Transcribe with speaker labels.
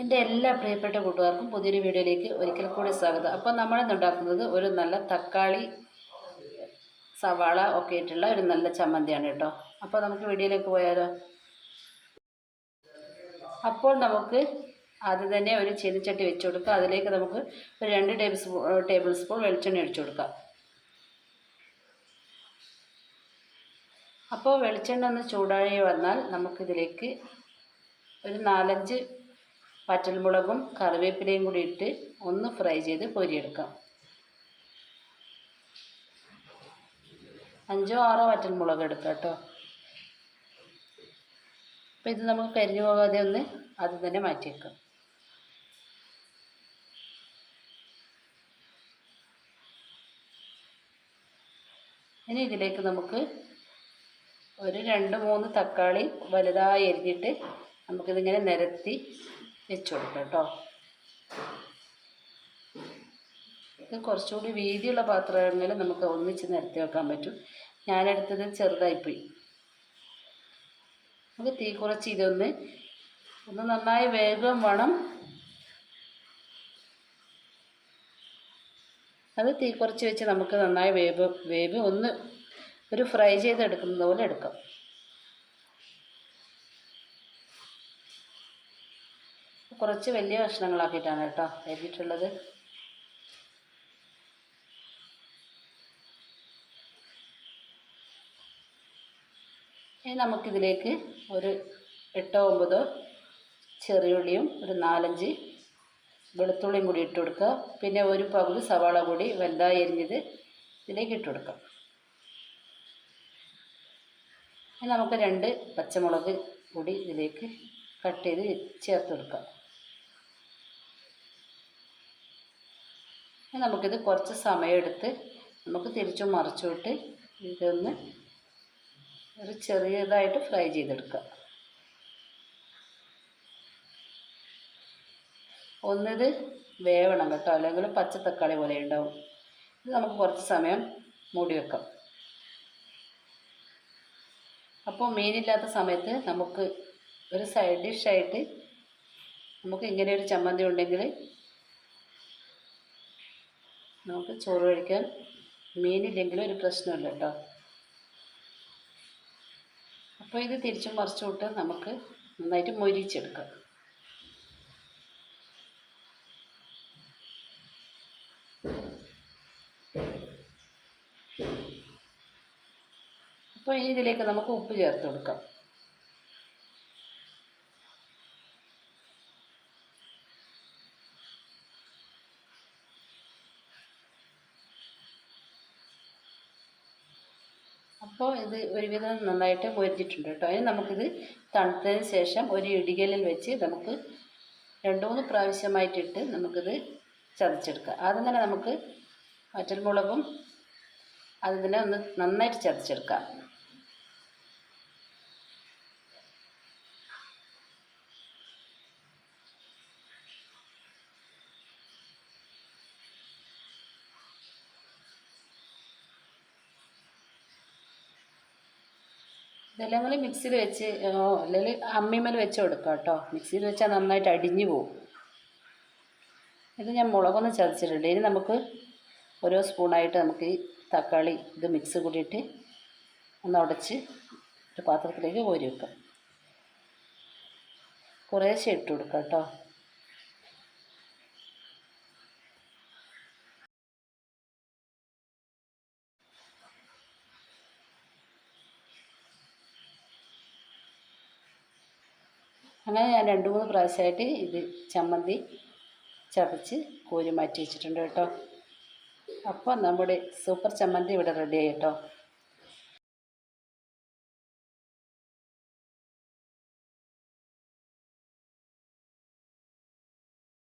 Speaker 1: എന്റെ എല്ലാ പ്രിയപ്പെട്ട കൂട്ടുകാർക്കും പുതിയൊരു വീഡിയോയിലേക്ക് ഒരിക്കൽ കൂടി സ്വാഗതം. അപ്പോൾ നമ്മളിന്ന് ഉണ്ടാക്കുന്നത് ഒരു നല്ല തക്കാളി സവാള ഒക്കെ ആയിട്ടുള്ള ഒരു നല്ല ചമ്മന്തിയാണ് കേട്ടോ. അപ്പോൾ നമുക്ക് വീഡിയോയിലേക്ക് പോയാലോ? അപ്പോൾ നമുക്ക് ആദ്യം തന്നെ ഒരു ചീനിച്ചട്ടി വെച്ച് കൊടുക്കുക അതിലേക്ക് നമുക്ക് ഒരു രണ്ട് ടേബിൾ സ്പൂൺ ടേബിൾ സ്പൂൺ വെളിച്ചെണ്ണ ഒഴിച്ചു കൊടുക്കാം. അപ്പോൾ വെളിച്ചെണ്ണ ഒന്ന് ചൂടായി വന്നാൽ നമുക്കിതിലേക്ക് ഒരു നാലഞ്ച് വറ്റൽമുളകും കറിവേപ്പിലയും കൂടി ഇട്ട് ഒന്ന് ഫ്രൈ ചെയ്ത് പൊരിയെടുക്കാം. അഞ്ചോ ആറോ വറ്റൽമുളക് എടുക്കാം കേട്ടോ. അപ്പോൾ ഇത് നമുക്ക് കരിഞ്ഞു പോകാതെ ഒന്ന് അത് തന്നെ മാറ്റി വെക്കാം ഇനി ഇതിലേക്ക് നമുക്ക് ഒരു രണ്ട് മൂന്ന് തക്കാളി വലുതായി എരിഞ്ഞിട്ട് നമുക്കിതിങ്ങനെ നിരത്തി വെച്ച് കൊടുക്കാം കേട്ടോ ഇത് കുറച്ചുകൂടി വീതിയുള്ള പാത്രങ്ങളിൽ നമുക്ക് ഒന്നിച്ച് നിരത്തി വെക്കാൻ പറ്റും. ഞാനെടുത്തത് ചെറുതായിപ്പോയി. നമുക്ക് തീ കുറച്ച് ഇതൊന്ന് ഒന്ന് നന്നായി വേഗം വേണം. അത് തീ കുറച്ച് വെച്ച് നമുക്ക് നന്നായി വേവ് വേവ് ഒന്ന് ഒരു ഫ്രൈ ചെയ്തെടുക്കുന്നത് പോലെ എടുക്കാം. കുറച്ച് വലിയ കഷ്ണങ്ങളാക്കിയിട്ടാണ് കേട്ടോ എഴുതിയിട്ടുള്ളത് ഇനി നമുക്കിതിലേക്ക് ഒരു എട്ടോ ഒമ്പതോ ചെറിയുള്ളിയും ഒരു നാലഞ്ച് വെളുത്തുള്ളിയും കൂടി ഇട്ട് കൊടുക്കുക. പിന്നെ ഒരു പകുതി സവാള കൂടി വലുതായി എരിഞ്ഞത് ഇതിലേക്ക് ഇട്ട് കൊടുക്കാം. നമുക്ക് രണ്ട് പച്ചമുളക് കൂടി ഇതിലേക്ക് കട്ട് ചെയ്ത് ചേർത്ത് കൊടുക്കാം. നമുക്കിത് കുറച്ച് സമയമെടുത്ത് നമുക്ക് തിരിച്ചും മറിച്ചുവിട്ട് ഇതൊന്ന് ഒരു ചെറിയതായിട്ട് ഫ്രൈ ചെയ്തെടുക്കുക. ഒന്നിത് വേവണം കേട്ടോ. അല്ലെങ്കിൽ പച്ച തക്കാളി പോലെ ഉണ്ടാവും. ഇത് നമുക്ക് കുറച്ച് സമയം മൂടി വെക്കാം. അപ്പോൾ മീനില്ലാത്ത സമയത്ത് നമുക്ക് ഒരു സൈഡ് ഡിഷായിട്ട് നമുക്ക് ഇങ്ങനെ ഒരു ചമ്മന്തി ഉണ്ടെങ്കിൽ നമുക്ക് ചോറ് കഴിക്കാൻ മീനില്ലെങ്കിലും ഒരു പ്രശ്നമില്ല കേട്ടോ. അപ്പോൾ ഇത് തിരിച്ചും മറിച്ചുവിട്ട് നമുക്ക് നന്നായിട്ട് മൊരിച്ചെടുക്കാം. അപ്പോൾ ഇതിലേക്ക് നമുക്ക് ഉപ്പ് ചേർത്ത് കൊടുക്കാം. അപ്പോൾ ഇത് ഒരുവിധം നന്നായിട്ട് പൊരിച്ചിട്ടുണ്ട് കേട്ടോ. അതിന് നമുക്കിത് തണുത്തതിന് ശേഷം ഒരു ഇടികലിൽ വെച്ച് നമുക്ക് രണ്ട് മൂന്ന് പ്രാവശ്യമായിട്ടിട്ട് നമുക്കിത് ചതച്ചെടുക്കാം. ആദ്യം തന്നെ നമുക്ക് വറ്റൽമുളകും അതിൽ തന്നെ ഒന്ന് നന്നായിട്ട് ചതച്ചെടുക്കാം. ഇതെല്ലാം കൂടി മിക്സിയിൽ വെച്ച് അല്ലെങ്കിൽ അമ്മിമേൽ വെച്ച് കൊടുക്കാം കേട്ടോ. മിക്സിയിൽ വെച്ചാൽ നന്നായിട്ട് അടിഞ്ഞു പോകും ഇത് ഞാൻ മുളകൊന്ന് ചതച്ചിട്ടുണ്ട്. ഇനി നമുക്ക് ഓരോ സ്പൂണായിട്ട് നമുക്ക് ഈ തക്കാളി ഇത് മിക്സ് കൂടിയിട്ട് ഒന്ന് ഉടച്ച് ഒരു പാത്രത്തിലേക്ക് കോരി വെക്കാം. കുറേശ്ശെ ഇട്ട് കൊടുക്കാം കേട്ടോ. അങ്ങനെ ഞാൻ രണ്ട് മൂന്ന് പ്രാവശ്യമായിട്ട് ഇത് ചമ്മന്തി ചതച്ച് കോരി മാറ്റി വെച്ചിട്ടുണ്ട് കേട്ടോ. അപ്പോൾ നമ്മുടെ സൂപ്പർ ചമ്മന്തി ഇവിടെ റെഡി ആയി കേട്ടോ.